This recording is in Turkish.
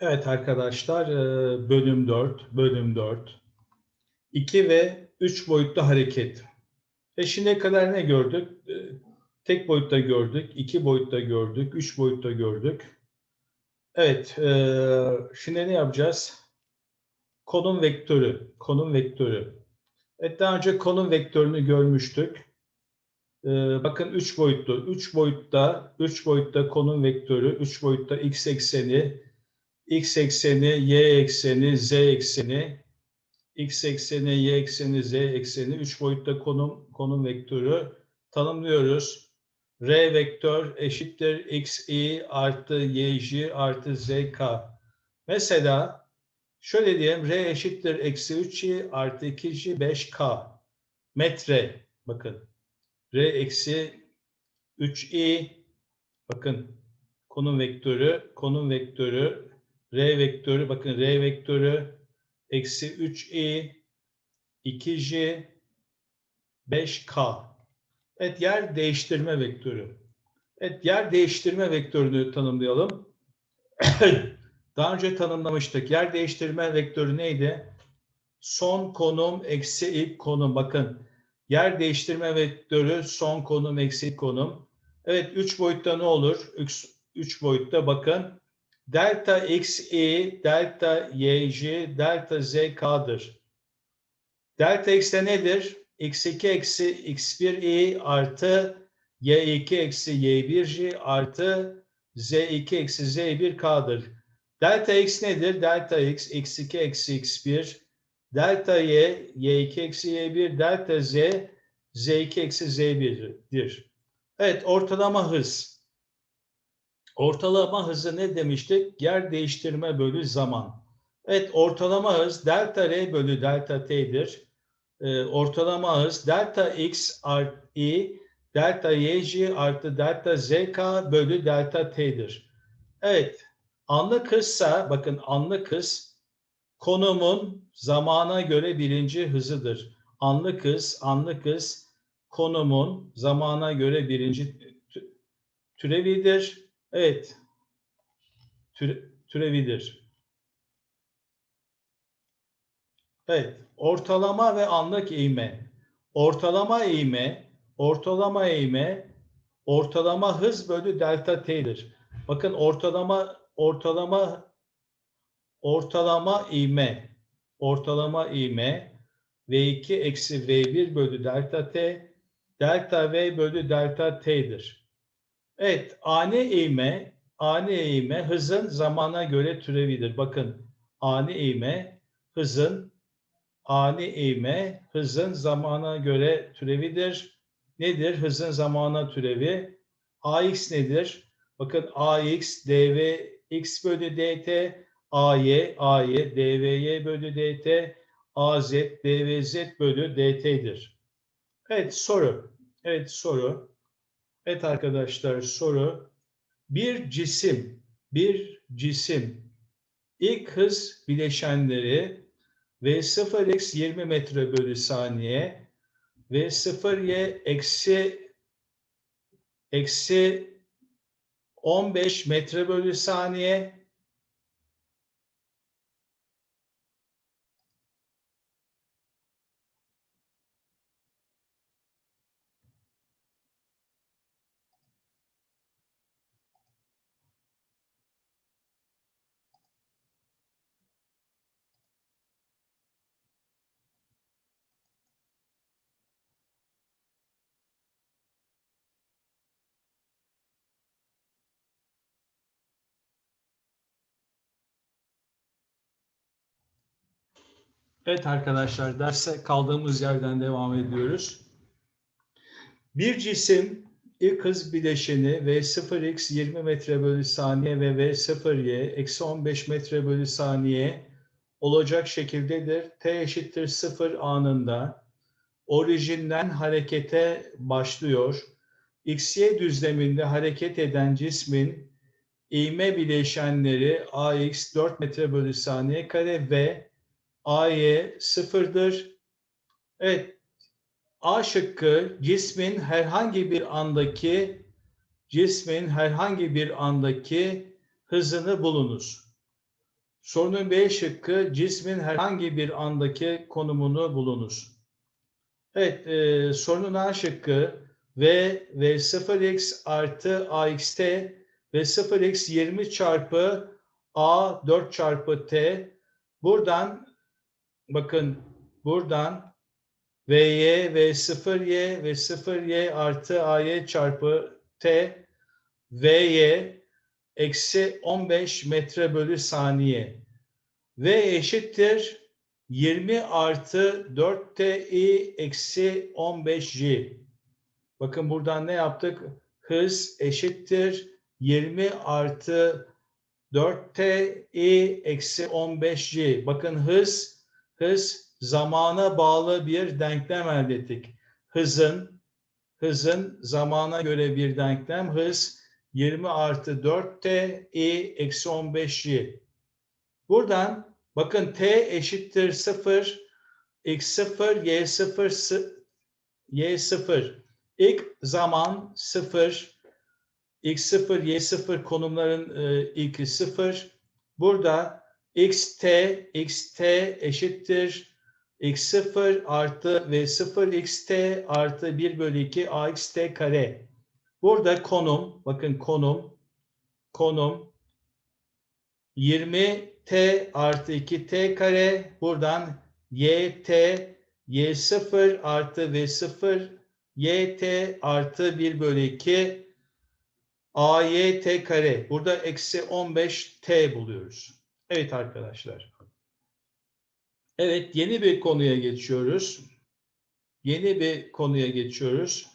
Evet arkadaşlar, e, bölüm 4, bölüm 4. 2 ve 3 boyutlu hareket. E şimdiye kadar ne gördük? E, Tek boyutta gördük, 2 boyutta gördük, 3 boyutta gördük. Evet, e, şimdi ne yapacağız? Konum vektörü, konum vektörü. Evet, daha önce konum vektörünü görmüştük. Bakın 3 boyutlu, 3 boyutta, 3 boyutta konum vektörü, 3 boyutta x ekseni, x ekseni, y ekseni, z ekseni, x ekseni, y ekseni, z ekseni, 3 boyutta konum konum vektörü tanımlıyoruz. R vektör eşittir xi artı yj artı zk. Mesela şöyle diyelim r eşittir eksi 3i artı 2j 5k metre. Bakın r eksi 3i bakın konum vektörü, konum vektörü, r vektörü, bakın r vektörü eksi 3i 2j 5k. Evet yer değiştirme vektörü. Evet yer değiştirme vektörünü tanımlayalım. Daha önce tanımlamıştık. Yer değiştirme vektörü neydi? Son konum eksi ilk konum. Bakın yer değiştirme vektörü son konum eksi ilk konum. Evet 3 boyutta ne olur? 3 boyutta bakın. Delta xi, delta yj, delta zk'dır. Delta x de nedir? x2 eksi x1i artı y2 eksi y1j artı z2 eksi z1k'dır. Delta x nedir? Delta x x2 eksi x1 delta y y2 eksi y1 delta z z2 eksi z1'dir. Evet ortalama hız. Ortalama hızı ne demiştik? Yer değiştirme bölü zaman. Evet ortalama hız delta r bölü delta t'dir e, ortalama hız delta x artı i delta yj artı delta zk bölü delta t'dir. Evet anlık hızsa bakın anlık hız konumun zamana göre birinci hızıdır. Anlık hız, anlık hız konumun zamana göre birinci türevidir. Evet. Türe, türevidir. Evet, ortalama ve anlık eğme. Ortalama eğme, ortalama eğme, ortalama hız bölü delta t'dir. Bakın ortalama ortalama ortalama ivme, ortalama ivme v2 eksi v1 bölü delta t, delta v bölü delta t'dir. Evet, ani eğme, ani eğme hızın zamana göre türevidir. Bakın, ani eğme hızın ani eğme hızın zamana göre türevidir. Nedir hızın zamana türevi? AX nedir? Bakın AX dv x bölü dt, AY, AY, dvy bölü dt, AZ, dvz bölü dt'dir. Evet soru. Evet soru. Evet arkadaşlar soru. Bir cisim, bir cisim ilk hız bileşenleri v 0x 20 metre bölü saniye v 0y eksi eksi 15 metre bölü saniye Evet arkadaşlar derse kaldığımız yerden devam ediyoruz. Bir cisim ilk hız bileşeni v 0x 20 metre bölü saniye ve v 0y eksi 15 metre bölü saniye olacak şekildedir. T eşittir 0 anında orijinden harekete başlıyor. XY düzleminde hareket eden cismin ivme bileşenleri AX 4 metre bölü saniye kare ve AY sıfırdır. Evet. A şıkkı cismin herhangi bir andaki cismin herhangi bir andaki hızını bulunuz. Sorunun B şıkkı cismin herhangi bir andaki konumunu bulunuz. Evet, e, sorunun A şıkkı V ve 0x artı AXT ve 0x 20 çarpı A 4 çarpı T. Buradan bakın buradan VY ve 0Y ve 0Y artı AY çarpı T VY eksi 15 metre bölü saniye. V eşittir 20 artı 4TI eksi 15J. Bakın buradan ne yaptık? Hız eşittir 20 artı 4TI eksi 15J. Bakın hız, hız zamana bağlı bir denklem elde ettik. Hızın, hızın zamana göre bir denklem. Hız 20 artı 4T i eksi 15y. Buradan bakın T eşittir 0, x 0, y 0, y 0. İlk zaman 0, x 0, y 0 konumların e, ilki 0. Burada xt, xt eşittir x0 artı v 0 xt artı 1 bölü 2 axt kare. Burada konum, bakın konum, konum 20t artı 2t kare. Buradan yt, y0 artı v0, yt artı 1 bölü 2 ayt kare. Burada eksi 15t buluyoruz. Evet arkadaşlar. Evet yeni bir konuya geçiyoruz. Yeni bir konuya geçiyoruz.